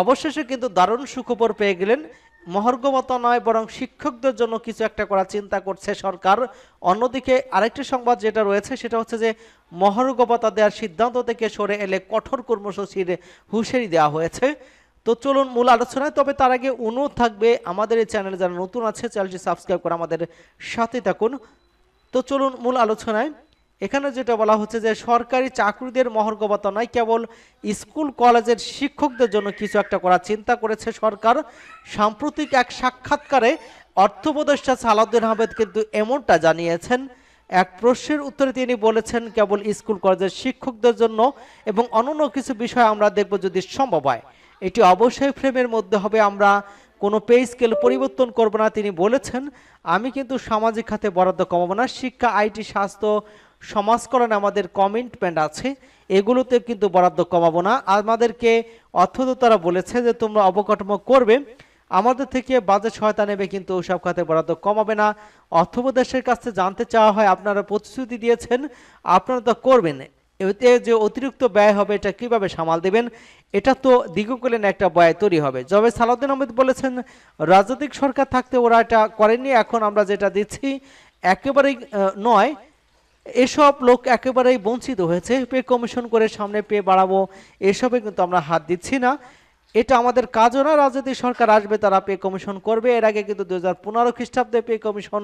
অবশেষে কিন্তু দারুণ সুখবর পেয়ে গেলেন। মহর্গবত নয়, বরং শিক্ষকদের জন্য কিছু একটা করার চিন্তা করছে সরকার। অন্যদিকে আরেকটি সংবাদ যেটা রয়েছে, সেটা হচ্ছে যে মহর্গবতা দেওয়ার সিদ্ধান্ত থেকে সরে এলে কঠোর কর্মসূচির হুঁশিয়ারি দেওয়া হয়েছে। তো চলুন মূল আলোচনায়, তবে তার আগে অনুরোধ থাকবে আমাদের এই চ্যানেলে যারা নতুন আছে, চ্যানেলটি সাবস্ক্রাইব করে আমাদের সাথে থাকুন। তো চলুন মূল আলোচনায়। এখানে যেটা বলা হচ্ছে যে সরকারি চাকরিদের মহর্গবতা নয়, কেবল স্কুল, কলেজের শিক্ষকদের জন্য কিছু একটা করার চিন্তা করেছে সরকার। সাম্প্রতিক এক সাক্ষাৎকারে অর্থ উপদেষ্টা সালাউদ্দিন আহমেদ কিন্তু এমনটা জানিয়েছেন। এক প্রশ্নের উত্তরে তিনি বলেছেন, কেবল স্কুল, কলেজের শিক্ষকদের জন্য এবং অন্যান্য কিছু বিষয় আমরা দেখব যদি সম্ভব হয়। এটি অবশ্যই ফ্রেমের মধ্যে হবে, আমরা কোনো পে স্কেল পরিবর্তন করব না, তিনি বলেছেন। আমি কিন্তু সামাজিক খাতে বরাদ্দ কমাবো না, শিক্ষা, আইটি, স্বাস্থ্য সমাজকরণ আমাদের কমিটমেন্ট আছে, এগুলোতে কিন্তু বরাদ্দ কমাবো না। আমাদেরকে অর্থদতারা বলেছে যে, তোমরা অবকাঠামো করবে, আমাদের থেকে বাজেট সহায়তা নেবে, কিন্তু ওসব খাতে বরাদ্দ কমাবে না। অর্থপ্রদেশের কাছে জানতে চাওয়া হয়, আপনারা প্রতিশ্রুতি দিয়েছেন, আপনারা তো করবেন। এতে যে অতিরিক্ত ব্যয় হবে, এটা কীভাবে সামাল দেবেন, এটা তো দীর্ঘকালীন একটা ব্যয় তৈরি হবে। যবে সালাউদ্দিন আহমেদ বলেছেন, রাজনৈতিক সরকার থাকতে ওরা এটা করেনি এখন আমরা যেটা দিচ্ছি, একেবারেই নয় এসব লোক একেবারেই বঞ্চিত হয়েছে। পে কমিশন করে সামনে পে বাড়াবো, এসবে কিন্তু আমরা হাত দিচ্ছি না। এটা আমাদের কাজও না, রাজনৈতিক সরকার আসবে, তারা পে কমিশন করবে। এর আগে কিন্তু দু হাজার পনেরো খ্রিস্টাব্দে পে কমিশন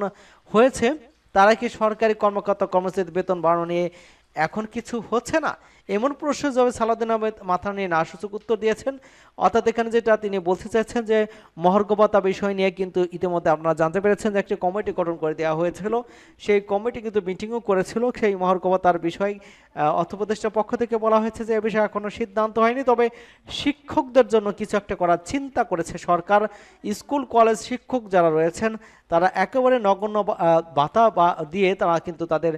হয়েছে। তারা কি সরকারি কর্মকর্তা কর্মচারীদের বেতন বাড়ানো নিয়ে এখন কিছু হচ্ছে না? এমন প্রশ্ন যাবে সালাউদ্দিন আহমেদ মাথা নিয়ে না সূচক উত্তর দিয়েছেন। অর্থাৎ এখানে যেটা তিনি বলতে চাইছেন যে, মহর্গবতা বিষয় নিয়ে কিন্তু ইতিমধ্যে আপনারা জানতে পেরেছেন যে একটি কমিটি গঠন করে দেওয়া হয়েছিল। সেই কমিটি কিন্তু মিটিংও করেছিল। সেই মহর্গবতার বিষয় অর্থপ্রদেশের পক্ষ থেকে বলা হয়েছে যে, এ বিষয়ে এখনও সিদ্ধান্ত হয়নি। তবে শিক্ষকদের জন্য কিছু একটা করার চিন্তা করেছে সরকার। স্কুল, কলেজ শিক্ষক যারা রয়েছেন, তারা একেবারে নগণ্য ভাতা বা, দিয়ে তারা কিন্তু তাদের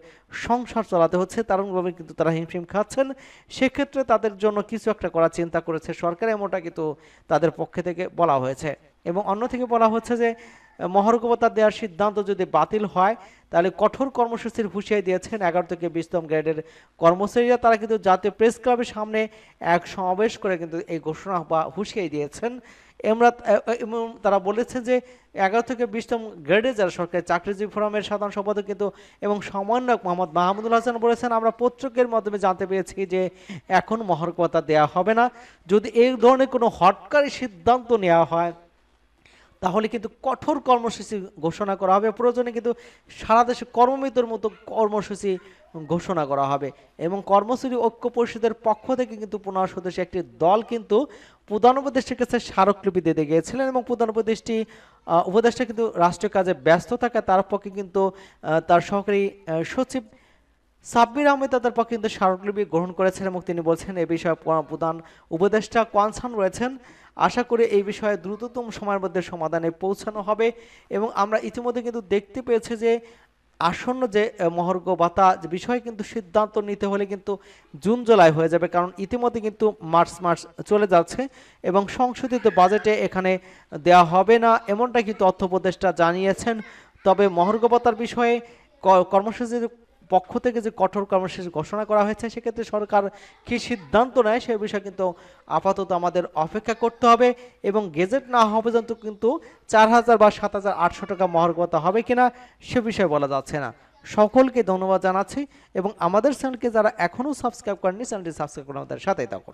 সংসার চালাতে হচ্ছে। দারুণভাবে কিন্তু তারা হিমশিম খাচ্ছেন। সেক্ষেত্রে তাদের জন্য কিছু একটা করার চিন্তা করেছে সরকার, এমনটা কিন্তু তাদের পক্ষে থেকে বলা হয়েছে। এবং অন্য থেকে বলা হচ্ছে যে মহর্গবতা দেওয়ার সিদ্ধান্ত যদি বাতিল হয়, তাহলে কঠোর কর্মসূচির হুঁশিয়ারি দিয়েছেন এগারো থেকে বিশতম গ্রেডের কর্মচারীরা। তারা কিন্তু জাতীয় প্রেস ক্লাবের সামনে এক সমাবেশ করে কিন্তু এই ঘোষণা বা হুঁশিয়ারি দিয়েছেন। এবং তারা বলেছেন যে এগারো থেকে বিশতম গ্রেডে যারা সরকারি চাকরিজীবী ফোরামের সাধারণ সম্পাদক কিন্তু এবং সমন্বয়ক মোহাম্মদ মাহমুদুল হাসান বলেছেন, আমরা পত্রিকের মাধ্যমে জানতে পেরেছি যে এখন মহর্কতা দেয়া হবে না। যদি এই ধরনের কোনো হটকারী সিদ্ধান্ত নেওয়া হয় তাহলে কিন্তু কঠোর কর্মসূচি ঘোষণা করা হবে। প্রয়োজনে কিন্তু সারা দেশে কর্মমিতর মতো কর্মসূচি ঘোষণা করা হবে এবং কর্মসূচি ঐক্য পরিষদের পক্ষ থেকে কিন্তু পনেরো সদস্য একটি দল কিন্তু প্রধান উপদেষ্টার কাছে স্মারকলিপি দিতে গিয়েছিলেন এবং প্রধান উপদেষ্টি উপদেষ্টা কিন্তু রাষ্ট্রীয় কাজে ব্যস্ত থাকা। তার পক্ষে কিন্তু তার সহকারী সচিব সাব্বির আহমেদ তাদের পক্ষে কিন্তু স্মারকলিপি গ্রহণ করেছেন এবং তিনি বলছেন এই বিষয়ে প্রধান উপদেষ্টা কনসার্ন রয়েছেন। আশা করি এই বিষয়ে দ্রুততম সময়ের মধ্যে সমাধানে পৌঁছানো হবে। এবং আমরা ইতিমধ্যে কিন্তু দেখতে পেয়েছি যে আসন্ন যে আহ, মহার্ঘ ভাতা যে বিষয়ে কিন্তু সিদ্ধান্ত নিতে হলে কিন্তু জুন জুলাই হয়ে যাবে। কারণ ইতিমধ্যে কিন্তু মার্চ মার্চ চলে যাচ্ছে এবং সংশোধিত বাজেটে এখানে দেওয়া হবে না এমনটা কিন্তু অর্থ উপদেষ্টা জানিয়েছেন। তবে মহার্ঘ ভাতার বিষয়ে কর্মসূচির পক্ষ থেকে যে কঠোর কর্মসূচি ঘোষণা করা হয়েছে, সেক্ষেত্রে সরকার কি সিদ্ধান্ত নেয় সে বিষয়ে কিন্তু আপাতত আমাদের অপেক্ষা করতে হবে এবং গেজেট না হওয়া পর্যন্ত কিন্তু চার হাজার বা সাত হাজার আটশো টাকা মহার্গতা হবে কিনা সে বিষয়ে বলা যাচ্ছে না। সকলকে ধন্যবাদ জানাচ্ছি এবং আমাদের চ্যানেলকে যারা এখনও সাবস্ক্রাইব করেননি, চ্যানেলটি সাবস্ক্রাইব করে আমাদের সাথেই থাকুন।